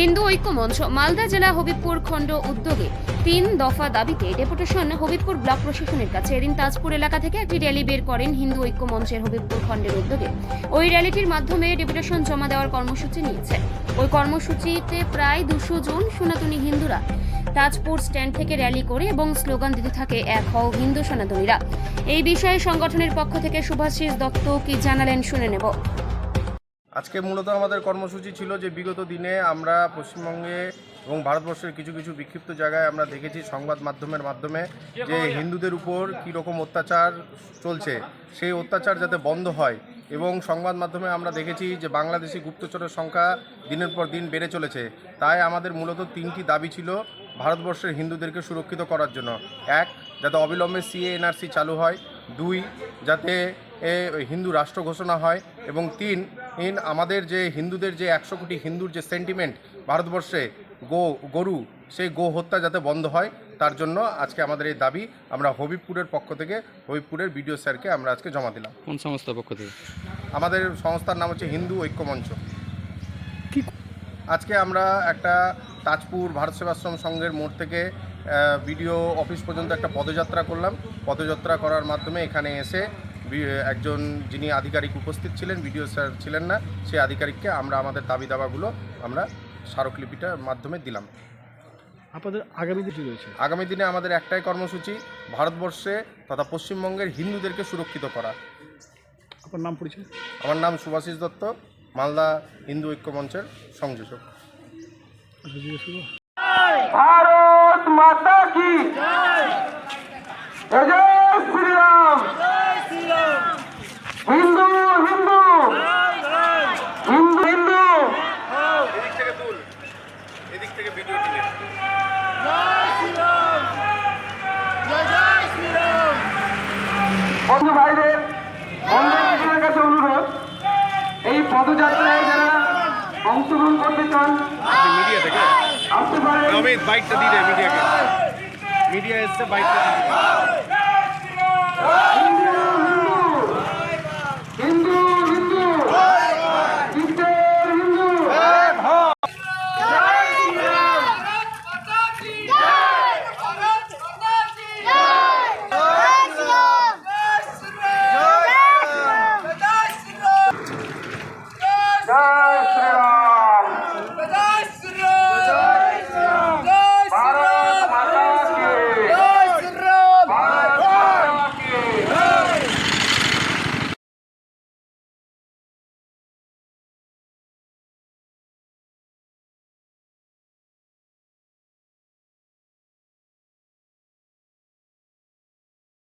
হিন্দু ঐক্য মঞ্চ মালদা জেলা হবিবপুর খণ্ড উদ্যোগে তিন দফা দাবিতে ডেপুটেশন হবিবপুর ব্লক প্রশাসনের কাছে এদিন তাজপুর এলাকা থেকে একটি র্যালি বের করেন হিন্দু ঐক্য মঞ্চের হবিবপুর খণ্ডের উদ্যোগে। ওই র্যালিটির মাধ্যমে ডেপুটেশন জমা দেওয়ার কর্মসূচি নিয়েছে। ওই কর্মসূচিতে প্রায় দুশো জন সনাতনী হিন্দুরা তাজপুর স্ট্যান্ড থেকে র্যালি করে এবং স্লোগান দিতে থাকে, এক হও হিন্দু সনাতনীরা। এই বিষয়ে সংগঠনের পক্ষ থেকে সুভাষিস দত্ত কি জানালেন শুনে নেব। আজকে মূলত আমাদের কর্মসূচি ছিল যে বিগত দিনে আমরা পশ্চিমবঙ্গে এবং ভারতবর্ষের কিছু কিছু বিক্ষিপ্ত জায়গায় আমরা দেখেছি সংবাদ মাধ্যমের মাধ্যমে যে হিন্দুদের উপর কী রকম অত্যাচার চলছে। সেই অত্যাচার যাতে বন্ধ হয় এবং সংবাদ মাধ্যমে আমরা দেখেছি যে বাংলাদেশি গুপ্তচরের সংখ্যা দিনের পর দিন বেড়ে চলেছে। তাই আমাদের মূলত তিনটি দাবি ছিল ভারতবর্ষের হিন্দুদেরকে সুরক্ষিত করার জন্য। এক, যাতে অবিলম্বে সিএ এনআরসি চালু হয়। দুই, যাতে হিন্দু রাষ্ট্র ঘোষণা হয়। এবং তিন ইন আমাদের যে হিন্দুদের যে একশো কোটি হিন্দুর যে সেন্টিমেন্ট ভারতবর্ষে গো গরু সেই গো হত্যা যাতে বন্ধ হয় তার জন্য আজকে আমাদের এই দাবি আমরা হবিবপুরের পক্ষ থেকে হবিবপুরের বিডিও স্যারকে আমরা আজকে জমা দিলাম। কোন সংস্থার পক্ষ থেকে? আমাদের সংস্থার নাম হচ্ছে হিন্দু ঐক্য মঞ্চ আজকে আমরা একটা তাজপুর ভারত সেবাশ্রম সংঘের মোড় থেকে বিডিও অফিস পর্যন্ত একটা পদযাত্রা করলাম। পদযাত্রা করার মাধ্যমে এখানে এসে একজন যিনি আধিকারিক উপস্থিত ছিলেন বিডিও স্যার ছিলেন না সেই আধিকারিককে আমরা আমাদের দাবি দাবাগুলো আমরা স্মারকলিপিটার মাধ্যমে দিলাম। আপনাদের আগামী দিন রয়েছে? আগামী দিনে আমাদের একটাই কর্মসূচি ভারতবর্ষে তথা পশ্চিমবঙ্গের হিন্দুদেরকে সুরক্ষিত করা। আপনার নাম পরিচয়? আমার নাম সুভাষিস দত্ত মালদা হিন্দু ঐক্য মঞ্চের সংযোজক। আচ্ছা, জিজ্ঞেস করব? বন্ধু ভাইদের বন্ধুদের কাছে অনুরোধ এই পদযাত্রায় যারা অংশগ্রহণ করতে চান মিডিয়া থেকে আসতে পারেন। অমিত বাইকটা দিয়ে মিডিয়াকে। মিডিয়া এসছে বাইকটা দিয়ে